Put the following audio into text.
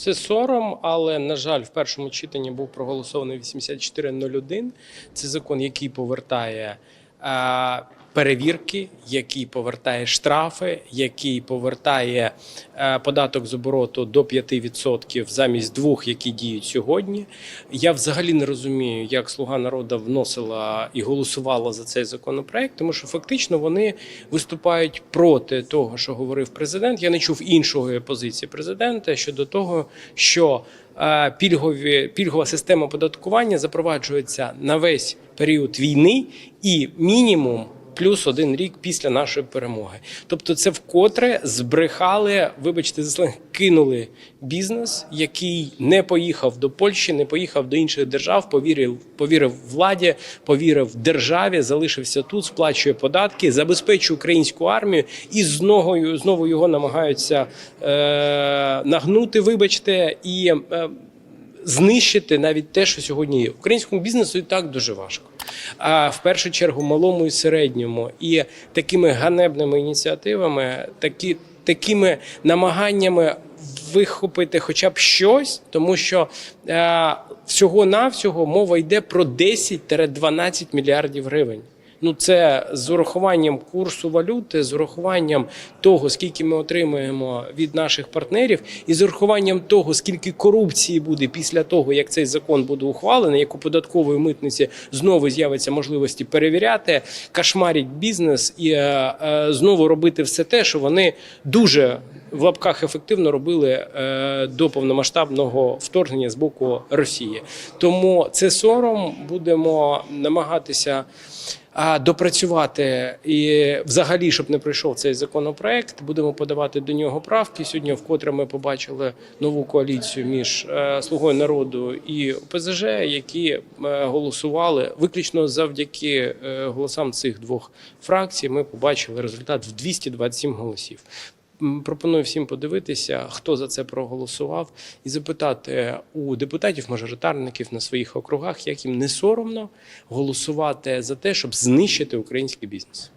Це сором, але на жаль, в першому читанні був проголосований 8401. Це закон, який повертає перевірки, який повертає штрафи, який повертає е, податок з обороту до 5% замість двох, які діють сьогодні. Я взагалі не розумію, як слуга народу вносила і голосувала за цей законопроект, тому що фактично вони виступають проти того, що говорив президент. Я не чув іншої позиції президента щодо того, що е, пільгові пільгова система оподаткування запроваджується на весь період війни і мінімум. Плюс один рік після нашої перемоги. Тобто, це вкотре збрехали, вибачте, за сленг, кинули бізнес, який не поїхав до Польщі, не поїхав до інших держав, повірив, повірив владі, повірив державі, залишився тут, сплачує податки, забезпечує українську армію і знову, знову його намагаються е, нагнути, вибачте, і е, знищити навіть те, що сьогодні є. Українському бізнесу і так дуже важко. А в першу чергу малому і середньому, і такими ганебними ініціативами, такі, такими намаганнями вихопити хоча б щось, тому що е, всього навсього мова йде про 10-12 мільярдів гривень. Ну, це з урахуванням курсу валюти, з урахуванням того, скільки ми отримуємо від наших партнерів, і з урахуванням того, скільки корупції буде після того, як цей закон буде ухвалений, як у податкової митниці знову з'явиться можливості перевіряти, кошмарить бізнес і е, е, знову робити все те, що вони дуже в лапках ефективно робили е, до повномасштабного вторгнення з боку Росії. Тому це сором будемо намагатися. А допрацювати і взагалі, щоб не пройшов цей законопроект, будемо подавати до нього правки. Сьогодні, вкотре ми побачили нову коаліцію між е, слугою народу і ОПЗЖ, які е, голосували виключно завдяки голосам цих двох фракцій. Ми побачили результат в 227 голосів. Пропоную всім подивитися, хто за це проголосував, і запитати у депутатів-мажоритарників на своїх округах, як їм не соромно голосувати за те, щоб знищити український бізнес.